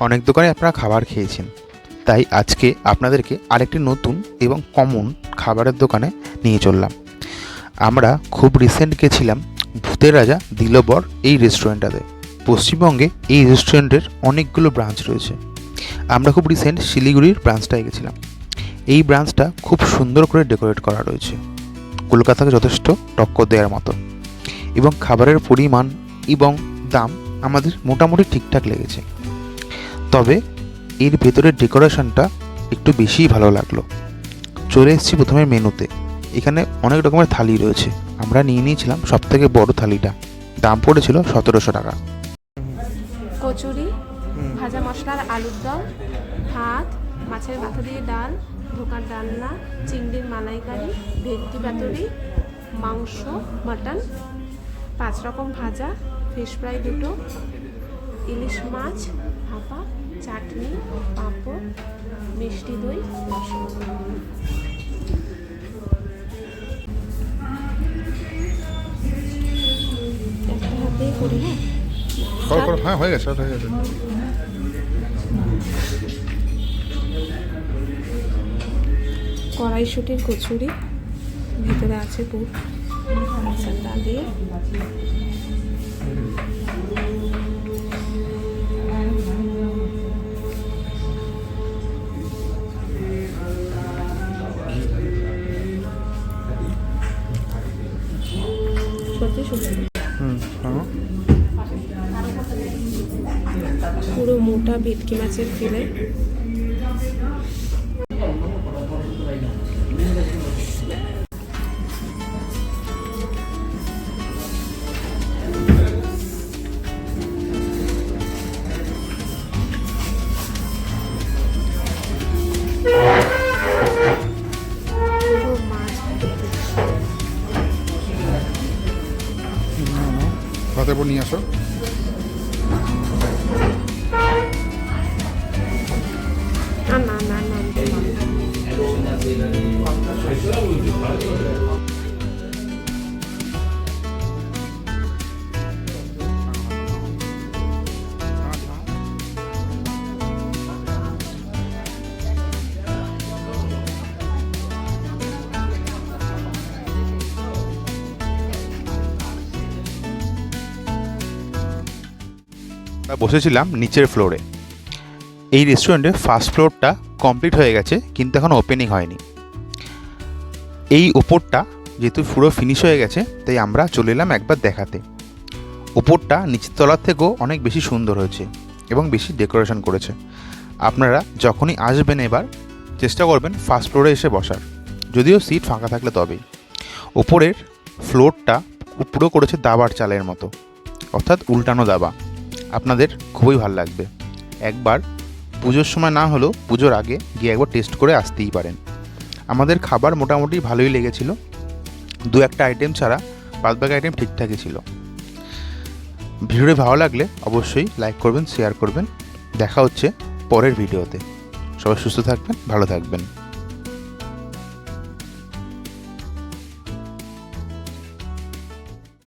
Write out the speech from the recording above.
অনেক দোকানে আপনারা খাবার খেয়েছেন। তাই আজকে আপনাদেরকে আরেকটি নতুন এবং কমন খাবারের দোকানে নিয়ে চললাম। আমরা খুব রিসেন্ট গেছিলাম ভূতের রাজা দিলবর এই রেস্টুরেন্টটাতে পশ্চিমবঙ্গে এই রেস্টুরেন্টের অনেকগুলো ব্রাঞ্চ রয়েছে। আমরা খুব রিসেন্ট শিলিগুড়ির ব্রাঞ্চটায় গেছিলাম। এই ব্রাঞ্চটা খুব সুন্দর করে ডেকোরেট করা রয়েছে। কলকাতাকে যথেষ্ট টক্কর দেওয়ার মতো। এবং খাবারের পরিমাণ এবং দাম আমাদের মোটামুটি ঠিকঠাক লেগেছে। তবে এর ভেতরের ডেকোরেশনটা একটু বেশিই ভালো লাগল। চলে এসেছি প্রথমে মেনুতে। এখানে অনেক রকমের থালি রয়েছে। আমরা নিয়ে নিয়েছিলাম সব থেকে বড় থালিটা। দাম পড়েছিল সতেরোশো টাকা। কচুরি ভাজা মশলার আলুর দম ভাত মাছের মাথা দিয়ে ডাল ধোকার ডালনা চিংড়ির মালাইকারি ভেটকি পাতুরি মাংস মাটন পাঁচ রকম ভাজা ফিশ ফ্রাই দুটো ইলিশ মাছ ভাপা চাটনি পাঁপড় মিষ্টি দই রসগোল্লা হ্যাঁ হ্যাঁ গেছে হয়ে গেছে। কড়াইশুটির কচুরি ভিতরে আছে ডাল দিয়ে। হ্যাঁ পুরো মোটা ভেটকি মাছের ফিলে। ভাতের পর নিয়ে আসো। না না না না আমরা বসেছিলাম নিচের ফ্লোরে এই রেস্টুরেন্টের ফার্স্ট ফ্লোরটা কমপ্লিট হয়ে গেছে, কিন্তু এখন ওপেনিং হয়নি। এই ওপরটা যেহেতু পুরো ফিনিশ হয়ে গেছে, তাই আমরা চলে এলাম একবার দেখাতে। ওপরটা নিচের তলার থেকেও অনেক বেশি সুন্দর হয়েছে এবং বেশি ডেকোরেশন করেছে। আপনারা যখনই আসবেন এবার, চেষ্টা করবেন ফার্স্ট ফ্লোরে এসে বসার। যদিও সিট ফাঁকা থাকলে তবেই। ওপরের ফ্লোরটা পুরো করেছে দাবার চালের মতো, অর্থাৎ উল্টানো দাবা। আপনাদের খুবই ভালো লাগবে। একবার পুজোর সময় না হলেও পুজোর আগে গিয়ে একবার টেস্ট করে আসতেই পারেন। আমাদের খাবার মোটামুটি ভালোই লেগেছিল। দু একটা আইটেম ছাড়া বাদবাকি আইটেম ঠিকঠাকই ছিল। ভিডিওটি ভালো লাগলে অবশ্যই লাইক করবেন শেয়ার করবেন। দেখা হচ্ছে পরের ভিডিওতে। সবাই সুস্থ থাকবেন, ভালো থাকবেন।